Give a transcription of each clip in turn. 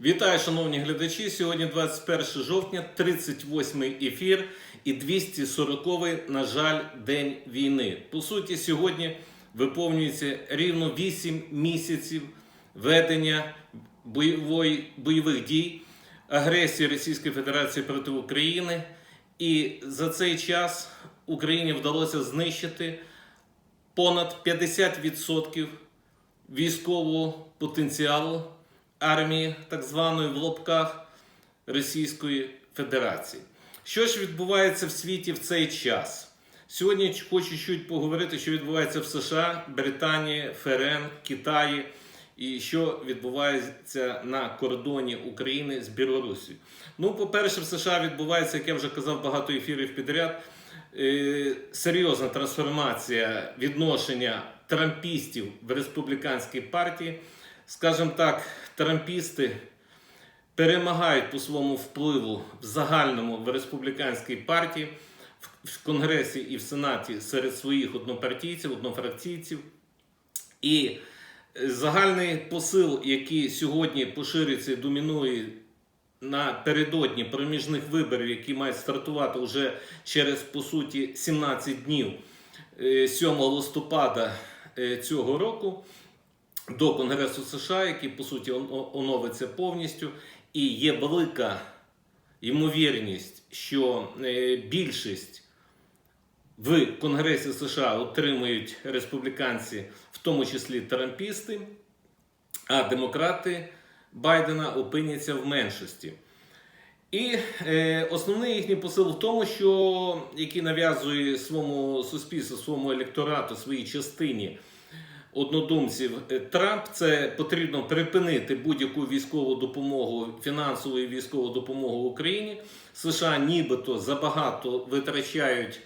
Вітаю, шановні глядачі. Сьогодні 21 жовтня, 38 ефір і 240-й, на жаль, день війни. По суті, сьогодні виповнюється рівно 8 місяців ведення бойової, бойових дій, агресії Російської Федерації проти України. І за цей час Україні вдалося знищити понад 50% військового потенціалу армії, так званої в лобках Російської Федерації. Що ж відбувається в світі в цей час? Сьогодні хочу чуть поговорити, що відбувається в США, Британії, ФРН, Китаї і що відбувається на кордоні України з Білорусією. Ну, по-перше, в США відбувається, як я вже казав, багато ефірів підряд. е, Серйозна трансформація відношення трампістів в республіканській партії. Скажімо так, трампісти перемагають по своєму впливу в загальному в республіканській партії, в- Конгресі і в Сенаті серед своїх однопартійців, однофракційців. І е, загальний посил, який сьогодні поширюється і домінує напередодні проміжних виборів, які мають стартувати вже через по суті 17 днів е, 7 листопада е, цього року до Конгресу США, який по суті оновиться повністю, і є велика ймовірність, що е, більшість в Конгресі США отримують республіканці, в тому числі трампісти, а демократи Байдена опиняться в меншості. І е, основний їхній посил в тому, що який нав'язує своєму суспільству, своєму електорату, своїй частині однодумців е, Трамп, це потрібно припинити будь-яку військову допомогу, фінансову і військову допомогу Україні. США нібито забагато витрачають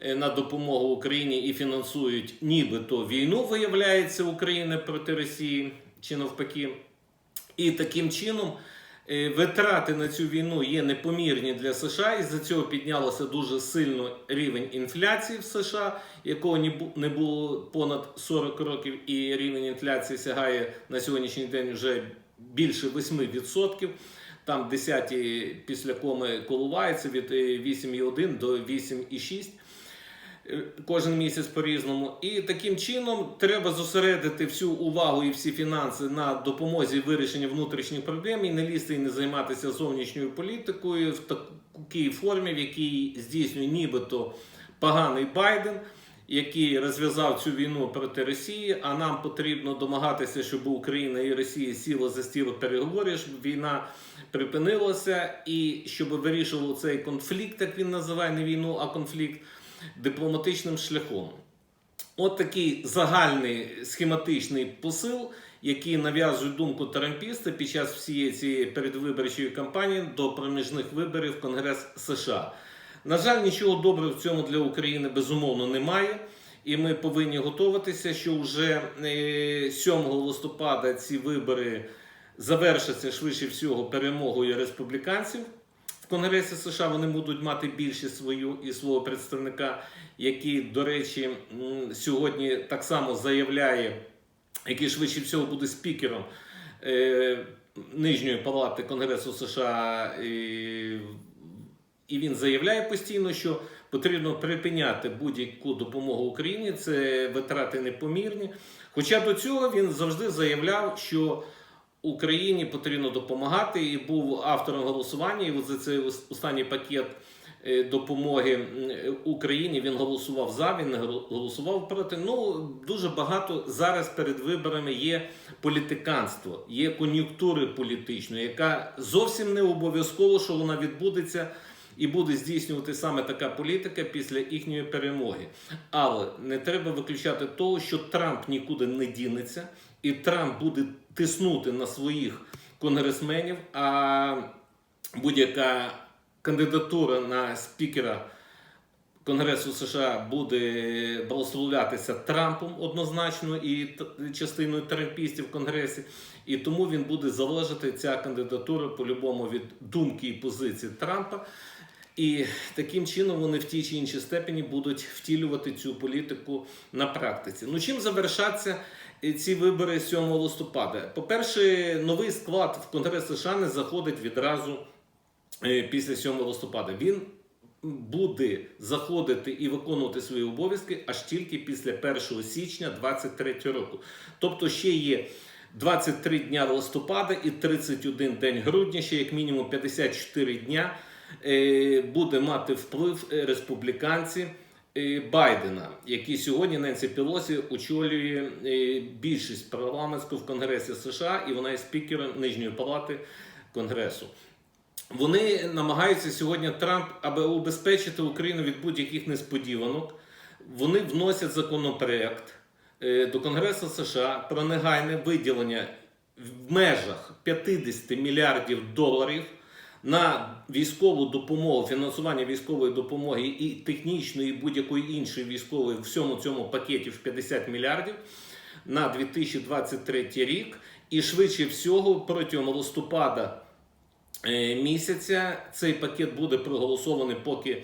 е, на допомогу Україні і фінансують нібито війну, виявляється України проти Росії чи навпаки. І таким чином витрати на цю війну є непомірні для США, і за цього піднялося дуже сильно рівень інфляції в США, якого не було понад 40 років, і рівень інфляції сягає на сьогоднішній день вже більше 8%. Там десяті після коми коливаються від е, 8,1 до 8,6 е, кожен місяць по-різному. І таким чином треба зосередити всю увагу і всі фінанси на допомозі вирішення внутрішніх проблем і не лізти і не займатися зовнішньою політикою в такій формі, в якій здійснює нібито поганий Байден. Який розв'язав цю війну проти Росії, а нам потрібно домагатися, щоб Україна і Росія сіли за стіл переговорів, щоб війна припинилася, і щоб вирішував цей конфлікт, як він називає не війну, а конфлікт дипломатичним шляхом. От такий загальний схематичний посил, який нав'язує думку трампісти під час всієї цієї передвиборчої кампанії до проміжних виборів в Конгрес США. На жаль, нічого доброго в цьому для України безумовно немає. І ми повинні готуватися, що вже е, 7 листопада ці вибори завершаться швидше всього перемогою республіканців. Конгресі США вони будуть мати більшість свою і свого представника, який, до речі, сьогодні так само заявляє, який швидше всього буде спікером е, нижньої палати Конгресу США. е, і він заявляє постійно, що потрібно припиняти будь-яку допомогу Україні, це витрати непомірні. Хоча до цього він завжди заявляв, що Україні потрібно допомагати, і був автором голосування. І за цей останній пакет е, допомоги Україні він голосував за, він не гол- голосував проти. Ну дуже багато зараз перед виборами є політиканство, є кон'юнктури політичної, яка зовсім не обов'язково, що вона відбудеться. І буде здійснювати саме така політика після їхньої перемоги. Але не треба виключати того, що Трамп нікуди не дінеться, і Трамп буде тиснути на своїх конгресменів. А будь-яка кандидатура на спікера Конгресу США буде благословлятися Трампом однозначно і частиною трампістів в Конгресі, і тому він буде залежати ця кандидатура по-любому від думки і позиції Трампа. І таким чином вони в тій чи іншій степені будуть втілювати цю політику на практиці. Ну чим завершаться ці вибори 7 листопада. По-перше, новий склад в Конгрес США не заходить відразу е, після 7 листопада. Він буде заходити і виконувати свої обов'язки аж тільки після 1 січня 2023 року. Тобто ще є 23 дня листопада і 31 день грудня, ще як мінімум 54 дня е, буде мати вплив е, республіканці. Е, Байдена, який сьогодні Ненсі Пелосі очолює е, більшість парламентську в Конгресі США, і вона є спікером Нижньої палати Конгресу. Вони намагаються сьогодні Трамп, аби убезпечити Україну від будь-яких несподіванок. Вони вносять законопроект е, до Конгресу США про негайне виділення в межах 50 мільярдів доларів на військову допомогу, фінансування військової допомоги і технічної, і будь-якої іншої військової в всьому цьому пакеті в 50 мільярдів на 2023 рік. І швидше всього протягом листопада е, місяця цей пакет буде проголосований, поки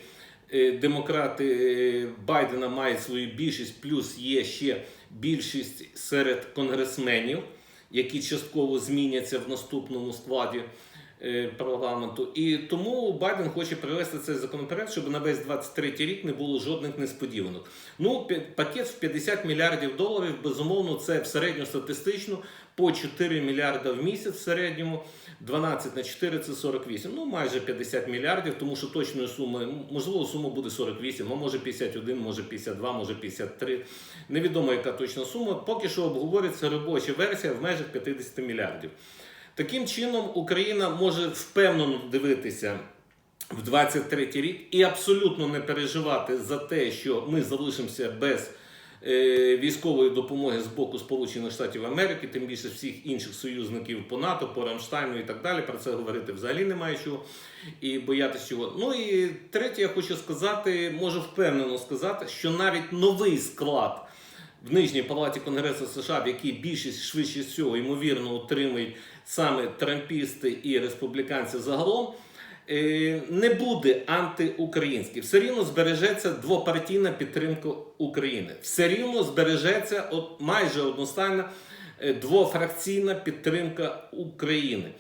е, демократи е, Байдена мають свою більшість, плюс є ще більшість серед конгресменів, які частково зміняться в наступному складі парламенту. І тому Байден хоче привести цей законопроект, щоб на весь 23 рік не було жодних несподіванок. Ну, пакет в 50 мільярдів доларів, безумовно, це в середньостатистично по 4 мільярда в місяць в середньому. 12 на 4 це 48. Ну, майже 50 мільярдів, тому що точної суми, можливо, сума буде 48, а може 51, може 52, може 53. Невідомо, яка точна сума. Поки що обговорюється робоча версія в межах 50 мільярдів. Таким чином, Україна може впевнено дивитися в 23 рік і абсолютно не переживати за те, що ми залишимося без е, військової допомоги з боку Сполучених Штатів Америки, тим більше всіх інших союзників по НАТО, по Рамштайну і так далі. Про це говорити взагалі немає чого і боятися чого. Ну і третє, я хочу сказати, можу впевнено сказати, що навіть новий склад в Нижній палаті Конгресу США, в якій більшість швидше всього ймовірно отримують саме трампісти і республіканці загалом, е, не буде антиукраїнський. Все рівно збережеться двопартійна підтримка України. Все рівно збережеться майже одностайна е, двофракційна підтримка України.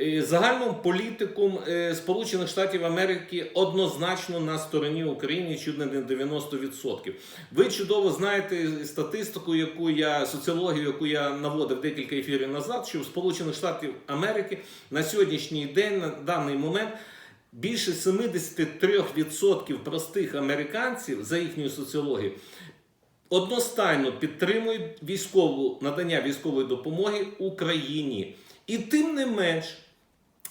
Е, Загальним політикум е, Сполучених Штатів Америки однозначно на стороні України, чуть не 90%. Ви чудово знаєте статистику, яку я соціологію, яку я наводив декілька ефірів назад, що в Сполучених Штатів Америки на сьогоднішній день, на даний момент. Більше 73% простих американців за їхньою соціологією одностайно підтримують військову надання військової допомоги Україні. І тим не менш,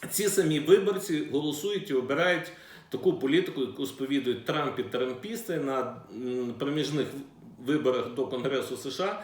ці самі виборці голосують і обирають таку політику, яку сповідують Трамп і трампісти на проміжних виборах до Конгресу США.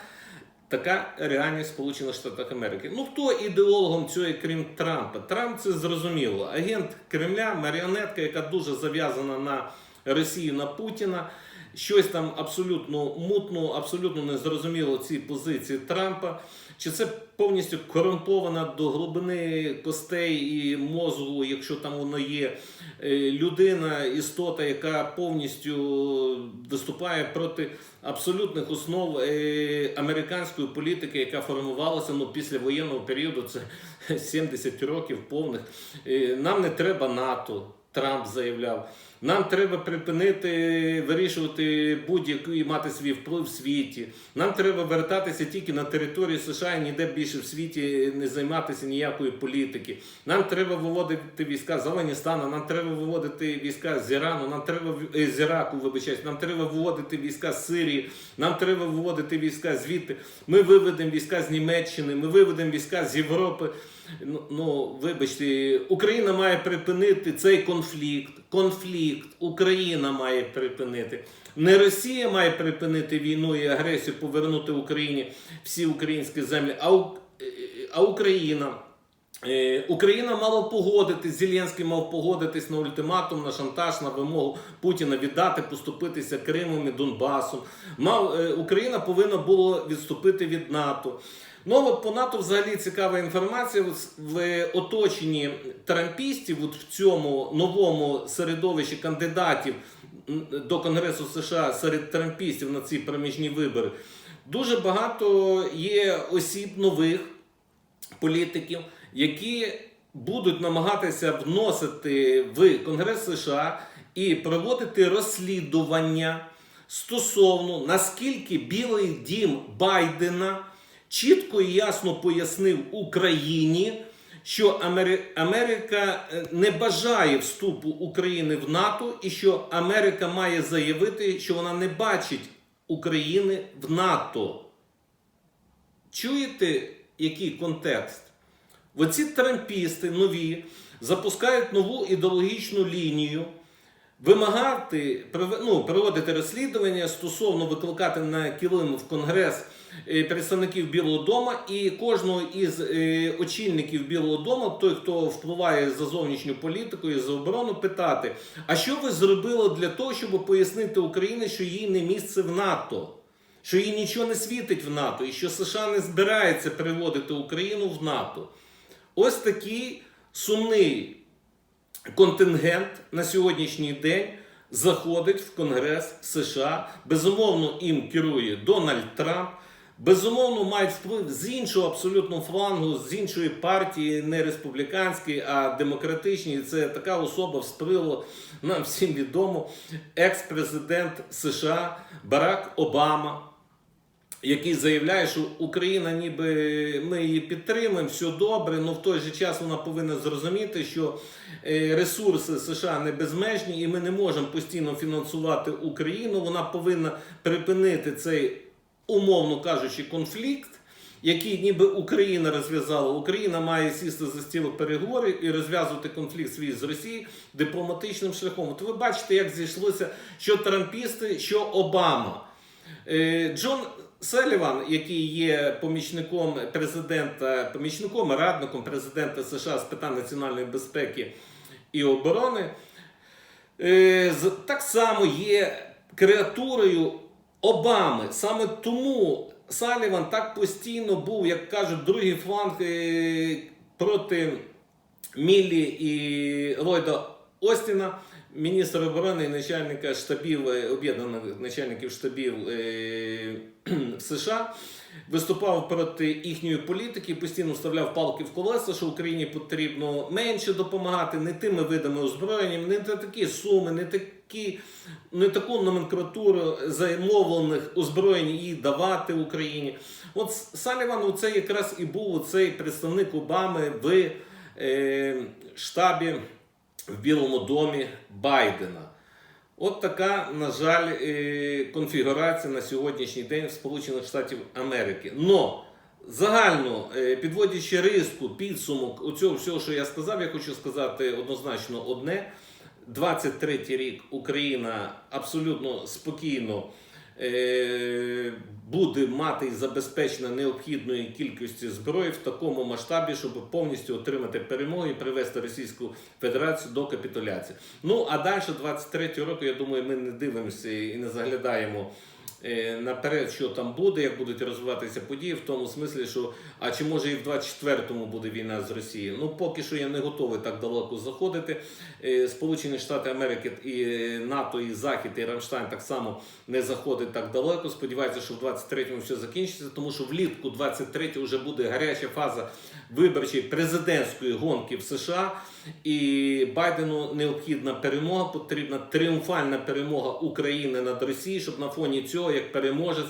Така реальність Сполучених Штатах Америки. Ну хто ідеологом цього, крім Трампа? Трамп це зрозуміло. Агент Кремля, маріонетка, яка дуже зав'язана на Росію, на Путіна. Щось там абсолютно мутно, абсолютно незрозуміло ці позиції Трампа. Чи це повністю корумпована до глибини костей і мозку, якщо там воно є е, людина, істота, яка повністю виступає проти абсолютних основ е, американської політики, яка формувалася ну, після воєнного періоду, це 70 років повних. Е, Нам не треба НАТО. Трамп заявляв. Нам треба припинити вирішувати будь-який мати свій вплив в світі. Нам треба вертатися тільки на територію США і ніде більше в світі не займатися ніякої політики. Нам треба виводити війська з Афганістану, нам треба виводити війська з Ірану, нам треба е, з Іраку, вибачаюсь, нам треба виводити війська з Сирії, нам треба виводити війська звідти. Ми виведемо війська з Німеччини, ми виведемо війська з Європи. Ну, ну вибачте, Україна має припинити цей конфлікт. Конфлікт Україна має припинити. Не Росія має припинити війну і агресію, повернути Україні всі українські землі, а, е, Україна. Е, Україна мала погодитись, Зеленський мав погодитись на ультиматум, на шантаж, на вимогу Путіна віддати, поступитися Кримом і Донбасом. Мав, е, Україна повинна була відступити від НАТО. Ну от по НАТО взагалі цікава інформація. В оточенні трампістів, от в цьому новому середовищі кандидатів до Конгресу США серед трампістів на ці проміжні вибори. Дуже багато є осіб нових політиків, які будуть намагатися вносити в Конгрес США і проводити розслідування стосовно наскільки Білий дім Байдена чітко і ясно пояснив Україні, що Америка е, не бажає вступу України в НАТО, і що Америка має заявити, що вона не бачить України в НАТО. Чуєте, який контекст? Оці трампісти нові запускають нову ідеологічну лінію, вимагати ну, проводити розслідування стосовно викликати на килим в Конгрес е, представників Білого Дому і кожного із е, очільників Білого Дому, той, хто впливає за зовнішню політику і за оборону, питати: а що ви зробили для того, щоб пояснити Україні, що їй не місце в НАТО? Що їй нічого не світить в НАТО, і що США не збирається переводити Україну в НАТО. Ось такий сумний контингент на сьогоднішній день заходить в Конгрес США. Безумовно, їм керує Дональд Трамп. Безумовно, мають вплив з іншого абсолютно флангу, з іншої партії, не республіканської, а демократичній. Це така особа вспливо нам всім відомо, екс-президент США Барак Обама який заявляє, що Україна, ніби ми її підтримуємо, все добре, але в той же час вона повинна зрозуміти, що е, ресурси США не безмежні, і ми не можемо постійно фінансувати Україну. Вона повинна припинити цей, умовно кажучи, конфлікт. Який ніби Україна розв'язала, Україна має сісти за стіл переговорів і розв'язувати конфлікт свій з Росією дипломатичним шляхом. От ви бачите, як зійшлося, що трампісти, що Обама. Е, Джон Селіван, який є помічником президента, помічником радником президента США з питань національної безпеки і оборони, е, так само є креатурою Обами. Саме тому Саліван так постійно був, як кажуть, другий фланг е, проти Міллі і Ллойда Остіна, міністра оборони і начальника штабів е, об'єднаних начальників штабів е, США. Виступав проти їхньої політики, постійно вставляв палки в колеса, що Україні потрібно менше допомагати, не тими видами озброєння, не такі суми, не такі, не таку номенклатуру замовлених озброєнь їй давати Україні. От Саліван, це якраз і був цей представник Обами в е, штабі в Білому домі Байдена. От така, на жаль, конфігурація на сьогоднішній день в Сполучених Штатів Америки. Но загально е, підводячи риску, підсумок у цього всього, що я сказав, я хочу сказати однозначно одне. 23 рік Україна абсолютно спокійно буде мати і забезпечення необхідної кількості зброї в такому масштабі, щоб повністю отримати перемогу і привести Російську Федерацію до капітуляції. Ну а далі, 23 року, я думаю, ми не дивимося і не заглядаємо. Е, Наперед, що там буде, як будуть розвиватися події, в тому смислі, що а чи може і в 24-му буде війна з Росією? Ну поки що я не готовий так далеко заходити. Е, Сполучені Штати Америки і е, НАТО, і Захід, і Рамштайн так само не заходить так далеко. Сподіваюся, що в 23-му все закінчиться, тому що влітку 23-го вже буде гаряча фаза виборчої президентської гонки в США. І Байдену необхідна перемога, потрібна тріумфальна перемога України над Росією, щоб на фоні цього, як переможець,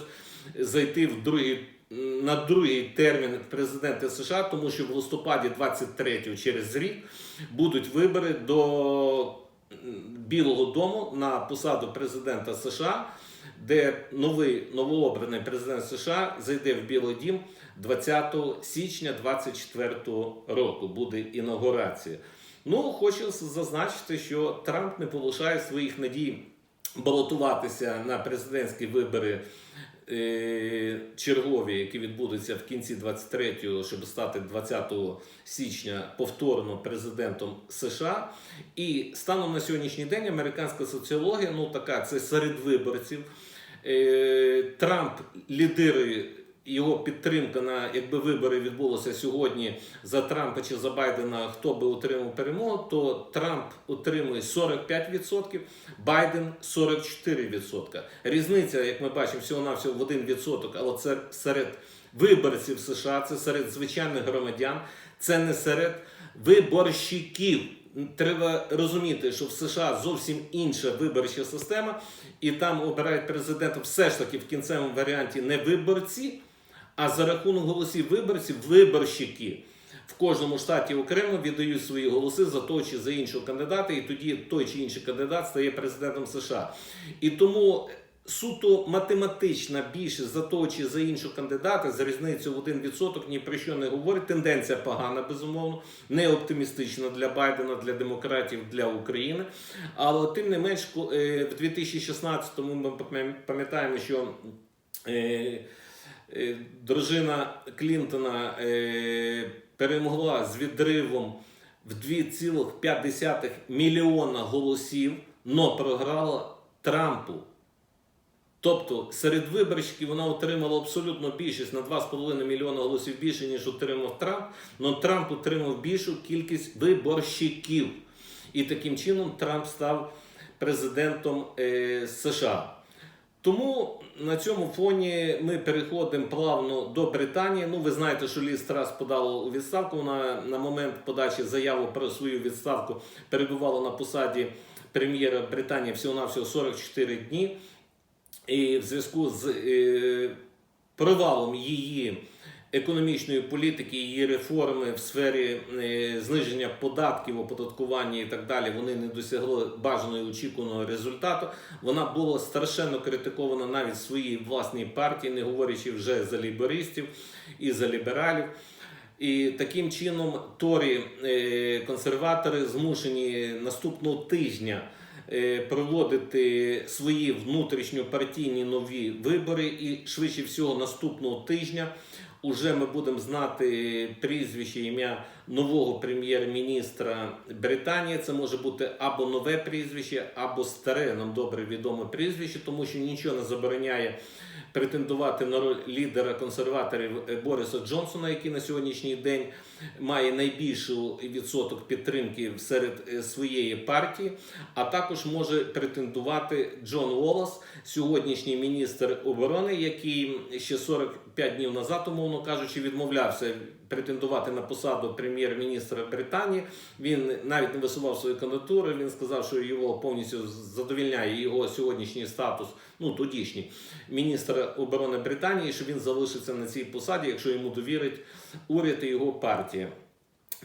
зайти в другий. На другий термін президента США, тому що в листопаді 23-го через рік будуть вибори до Білого Дому на посаду президента США, де новий новообраний президент США зайде в Білий Дім 20 січня 24 року. Буде інаугурація. Ну, хочу зазначити, що Трамп не полишає своїх надій балотуватися на президентські вибори е, чергові, які відбудуться в кінці 23-го, щоб стати 20 січня повторно президентом США. І станом на сьогоднішній день американська соціологія, ну така, це серед виборців. Е, Трамп лідирує його підтримка на якби вибори відбулися сьогодні за Трампа чи за Байдена, хто би отримав перемогу, то Трамп отримує 45%, Байден 44%. Різниця, як ми бачимо, всього навсього в 1%, але це серед виборців США, це серед звичайних громадян, це не серед виборщиків. Треба розуміти, що в США зовсім інша виборча система, і там обирають президента все ж таки в кінцевому варіанті не виборці, а за рахунок голосів виборців виборщики. В кожному штаті окремо віддають свої голоси за того чи за іншого кандидата, і тоді той чи інший кандидат стає президентом США. І тому суто математична більшість за того чи за іншого кандидата з різницею в 1% ні про що не говорить. Тенденція погана, безумовно, не оптимістична для Байдена, для демократів, для України. Але тим не менш, е, в 2016-му ми пам'ятаємо, що. Е, Дружина Клінтона е, перемогла з відривом в 2,5 мільйона голосів, но програла Трампу. Тобто серед виборщиків вона отримала абсолютно більшість на 2,5 мільйона голосів більше, ніж отримав Трамп. але Трамп отримав більшу кількість виборщиків. І таким чином Трамп став президентом е, США. Тому на цьому фоні ми переходимо плавно до Британії. Ну, ви знаєте, що Ліс Трас подала у відставку. Вона на момент подачі заяви про свою відставку перебувала на посаді прем'єра Британії всього-навсього 44 дні. І в зв'язку з е, провалом її економічної політики, її реформи в сфері е, зниження податків, оподаткування і так далі, вони не досягли бажаного і очікуваного результату. Вона була страшенно критикована навіть своїй власній партії, не говорячи вже за ліберистів і за лібералів. І таким чином Торі е, консерватори змушені наступного тижня е, проводити свої внутрішньопартійні нові вибори, і швидше всього наступного тижня уже ми будемо знати прізвище ім'я нового прем'єр-міністра Британії. Це може бути або нове прізвище, або старе нам добре відоме прізвище, тому що нічого не забороняє претендувати на роль лідера консерваторів Бориса Джонсона, який на сьогоднішній день має найбільшу відсоток підтримки серед е, своєї партії, а також може претендувати Джон Уоллес, сьогоднішній міністр оборони, який ще 45 днів назад, умовно кажучи, відмовлявся претендувати на посаду прем'єр-міністра Британії. Він навіть не висував свою кандидатуру. Він сказав, що його повністю задовільняє його сьогоднішній статус, ну тодішній міністра оборони Британії, що він залишиться на цій посаді, якщо йому довірить уряд і його партія.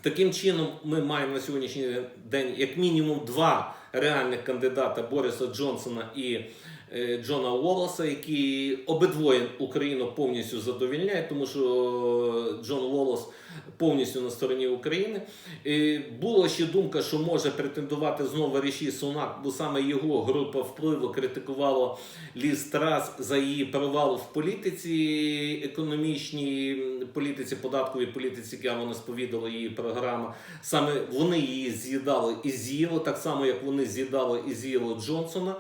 Таким чином, ми маємо на сьогоднішній день як мінімум два реальних кандидата Бориса Джонсона і Джона Уоллеса, які обидвоє Україну повністю задовільняють, тому що Джон Уоллес повністю на стороні України. І була ще думка, що може претендувати знову Ріші Сунак, бо саме його група впливу критикувала Ліз Трас за її провал в політиці, економічній політиці, податковій політиці, яка вона сповідала її програма. Саме вони її з'їдали і з'їли, так само як вони з'їдали і з'їли Джонсона.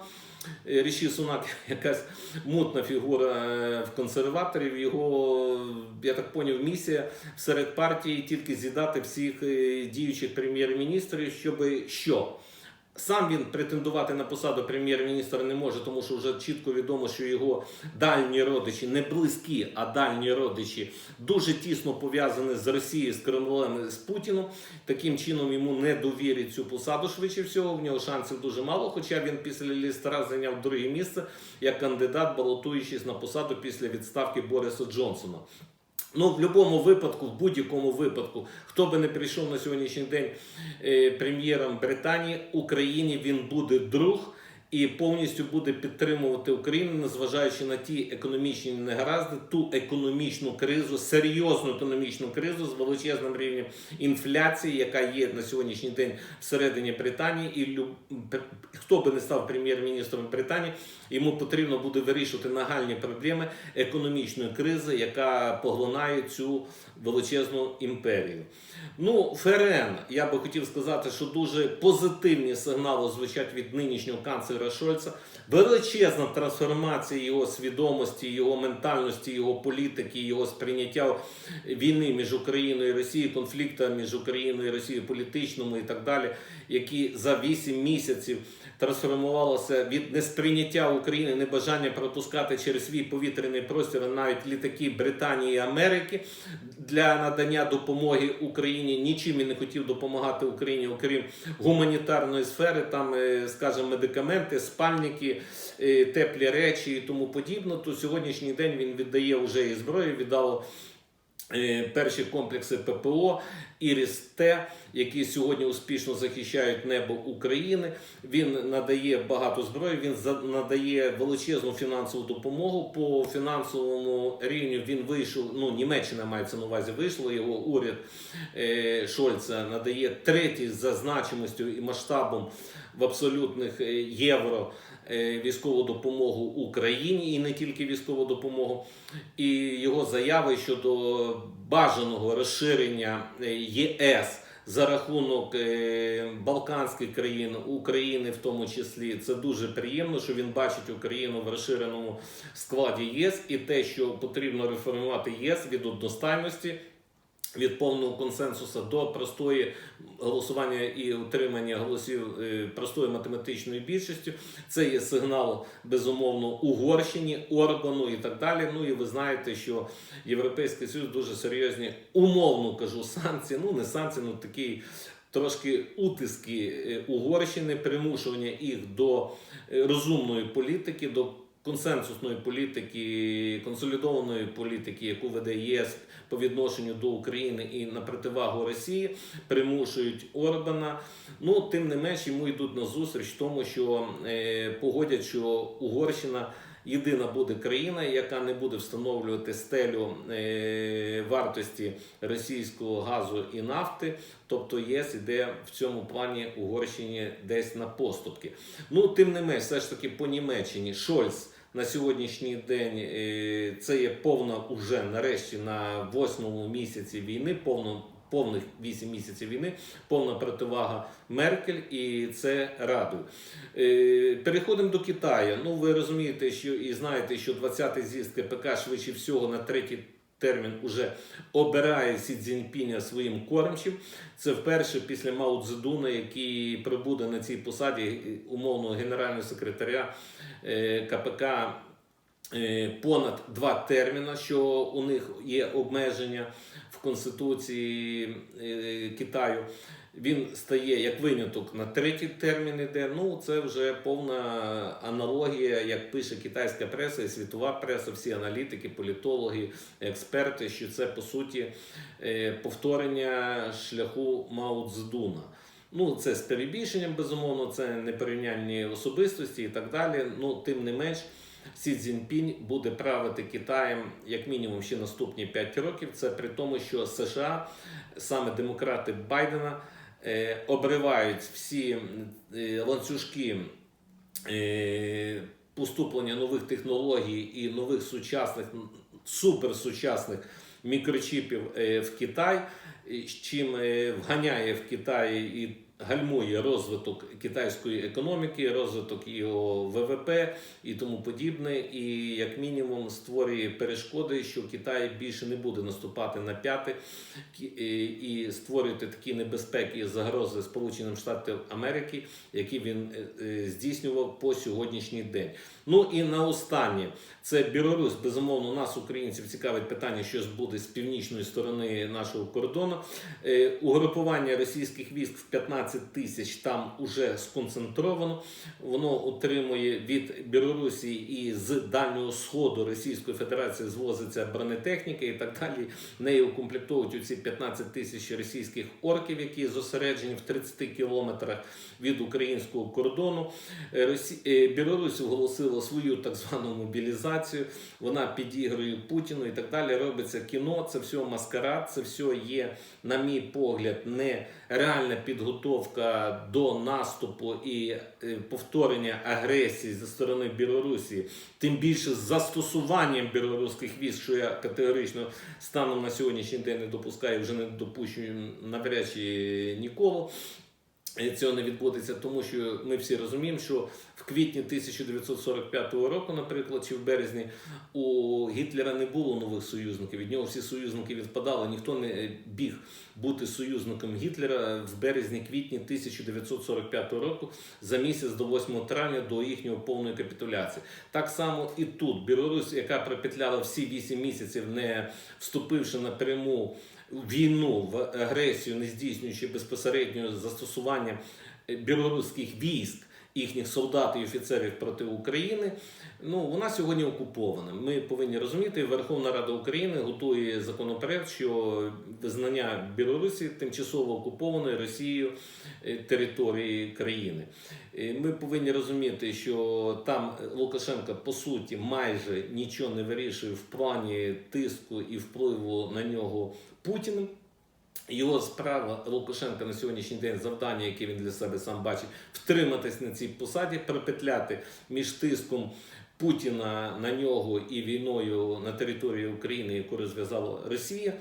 Е, Ріші Сунак якась мутна фігура е, в консерваторів. Його, я так поняв, місія серед партії тільки з'їдати всіх е, діючих прем'єр-міністрів, щоб що? Сам він претендувати на посаду прем'єр-міністра не може, тому що вже чітко відомо, що його дальні родичі, не близькі, а дальні родичі дуже тісно пов'язані з Росією, з Кремлем, з Путіном. Таким чином йому не довірять цю посаду швидше всього. В нього шансів дуже мало. Хоча він після Лістера зайняв друге місце як кандидат, балотуючись на посаду після відставки Бориса Джонсона. Ну, в будь-якому випадку, в будь-якому випадку, хто би не прийшов на сьогоднішній день е, прем'єром Британії, Україні він буде друг і повністю буде підтримувати Україну, незважаючи на ті економічні негаразди, ту економічну кризу, серйозну економічну кризу з величезним рівнем інфляції, яка є на сьогоднішній день всередині Британії, і люб... хто би не став прем'єр-міністром Британії, йому потрібно буде вирішувати нагальні проблеми економічної кризи, яка поглинає цю величезну імперію. Ну, ФРН, я би хотів сказати, що дуже позитивні сигнали звучать від нинішнього канцлера Шольца. Величезна трансформація його свідомості, його ментальності, його політики, його сприйняття війни між Україною і Росією, конфлікту між Україною і Росією політичному і так далі, які за 8 місяців трансформувалося від несприйняття України, небажання пропускати через свій повітряний простір навіть літаки Британії і Америки для надання допомоги Україні. Нічим і не хотів допомагати Україні, окрім гуманітарної сфери, там, е, скажімо, медикаменти, спальники, е, теплі речі і тому подібне. То сьогоднішній день він віддає вже і зброю, віддало. е, Перші комплекси ППО Іріс-Т, які сьогодні успішно захищають небо України. Він надає багато зброї. Він надає величезну фінансову допомогу. По фінансовому рівню він вийшов. Ну Німеччина мається на увазі. Вийшло його уряд е, Шольца надає третій за значимостю і масштабом в абсолютних е, євро е, військову допомогу Україні і не тільки військову допомогу. І його заяви щодо бажаного розширення е, ЄС. За рахунок е, Балканських країн, України в тому числі, це дуже приємно, що він бачить Україну в розширеному складі ЄС і те, що потрібно реформувати ЄС від одностайності від повного консенсусу до простої голосування і отримання голосів е, простою математичною більшістю. Це є сигнал безумовно Угорщині, Орбану і так далі. Ну і ви знаєте, що Європейський Союз дуже серйозні, умовно кажу, санкції. Ну не санкції, ну такі. Трошки утиски е, Угорщини, примушування їх до е, розумної політики, до консенсусної політики, консолідованої політики, яку веде ЄС по відношенню до України і на противагу Росії, примушують Орбана. Ну тим не менш йому йдуть на зустріч тому, що е, погодять, що Угорщина. Єдина буде країна, яка не буде встановлювати стелю е, вартості російського газу і нафти. Тобто ЄС іде в цьому плані Угорщині десь на поступки. Ну тим не менш, все ж таки по Німеччині Шольц на сьогоднішній день е, це є повна уже нарешті на восьмому місяці війни, повно. Повних 8 місяців війни, повна противага Меркель, і це радує. Е, Переходимо до Китаю. Ну, ви розумієте, що і знаєте, що 20-й з'їзд КПК швидше всього на третій термін уже обирає Сі Цзіньпіня своїм кормчим. Це вперше після Мао Цзедуна, який прибуде на цій посаді е, умовного генерального секретаря е, КПК е, понад два терміна, що у них є обмеження в Конституції Китаю. Він стає як виняток на третій термін іде. Ну це вже повна аналогія, як пише китайська преса і світова преса, всі аналітики, політологи, експерти, що це по суті е, повторення шляху Мао. Ну, це з перебільшенням, безумовно, це непорівнянні особистості і так далі. Ну, тим не менш, Сі Цзіньпінь буде правити Китаєм як мінімум ще наступні 5 років. Це при тому, що США, саме демократи Байдена, обривають всі е, ланцюжки е, поступлення нових технологій і нових сучасних, суперсучасних мікрочіпів е, в Китай, чим е, вганяє в Китай і гальмує розвиток китайської економіки, розвиток його ВВП і тому подібне, і як мінімум створює перешкоди, що Китай більше не буде наступати на п'яти і- і створювати такі небезпеки і загрози Сполученим Штатам Америки, які він е, е, здійснював по сьогоднішній день. Ну і на останнє це Білорусь. Безумовно, нас, українців, цікавить питання, що буде з північної сторони нашого кордону. Е, Угрупування російських військ в 15 тисяч там уже сконцентровано. Воно отримує від Білорусі і з Дальнього Сходу Російської Федерації звозиться бронетехніка і так далі. Нею укомплектовують оці 15 тисяч російських орків, які зосереджені в 30 кілометрах від українського кордону. Е, Білорусь оголосила свою так звану мобілізацію. Вона підігрує Путіну і так далі. Робиться кіно. Це все маскарад, це все є, на мій погляд, не реальна підготовка до наступу і е, повторення агресії зі сторони Білорусі, тим більше з застосуванням білоруських військ, що я категорично станом на сьогоднішній день не допускаю, вже не допущу навряд чи ніколи. Цього не відбудеться, тому що ми всі розуміємо, що в квітні 1945 року, наприклад, чи в березні, у Гітлера не було нових союзників. Від нього всі союзники відпадали. Ніхто не біг бути союзником Гітлера в березні-квітні 1945 року за місяць до 8 травня до їхньої повної капітуляції. Так само і тут Білорусь, яка пропетляла всі 8 місяців, не вступивши на пряму війну в агресію, не здійснюючи безпосереднього застосування е, білоруських військ, їхніх солдат і офіцерів проти України. Ну вона сьогодні окупована. Ми повинні розуміти, Верховна Рада України готує законопроект, що визнання Білорусі тимчасово окупованої Росією е, території країни. Е, Ми повинні розуміти, що там Лукашенко по суті майже нічого не вирішує в плані тиску і впливу на нього Путіним. Його справа Лукашенка на сьогоднішній день завдання, яке він для себе сам бачить, втриматись на цій посаді, перепетляти між тиском Путіна на нього і війною на території України, яку розв'язала Росія.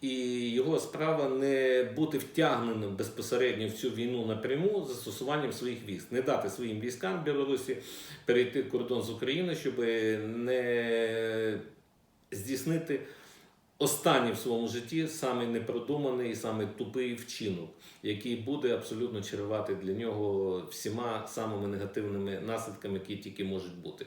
І його справа не бути втягненим безпосередньо в цю війну напряму з застосуванням своїх військ, не дати своїм військам Білорусі перейти кордон з України, щоб не здійснити останній в своєму житті самий непродуманий і самий тупий вчинок, який буде абсолютно чарувати для нього всіма самими негативними наслідками, які тільки можуть бути.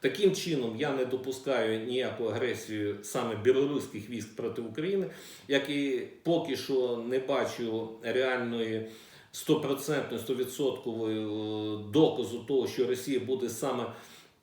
Таким чином, я не допускаю ніяку агресію саме білоруських військ проти України, як і поки що не бачу реальної. Стопроцентної, стовідсоткової доказу того, що Росія буде саме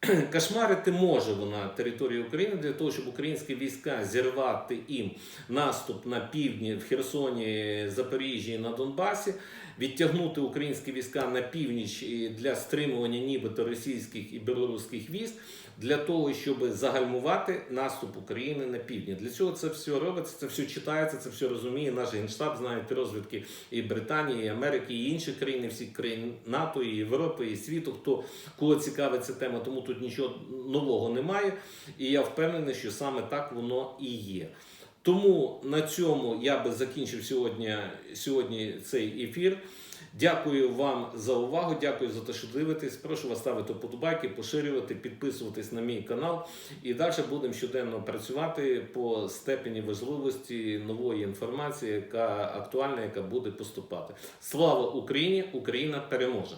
Кошмарити може вона територію України для того, щоб українські війська зірвати їм наступ на півдні в Херсоні, Запоріжжі і на Донбасі, відтягнути українські війська на північ для стримування нібито російських і білоруських військ для того, щоб загальмувати наступ України на півдні. Для цього це все робиться, це все читається, це все розуміє. Наш генштаб знають розвідки і Британії, і Америки, і інших країн, і всіх країн НАТО, і Європи, і світу. Хто кого цікавить ця тема, тому тут нічого нового немає. І я впевнений, що саме так воно і є. Тому на цьому я би закінчив сьогодні, сьогодні цей ефір. Дякую вам за увагу. Дякую за те, що дивитесь. Прошу вас ставити подобайки, поширювати, підписуватись на мій канал. І далі будемо щоденно працювати по степені важливості нової інформації, яка актуальна, яка буде поступати. Слава Україні! Україна переможе!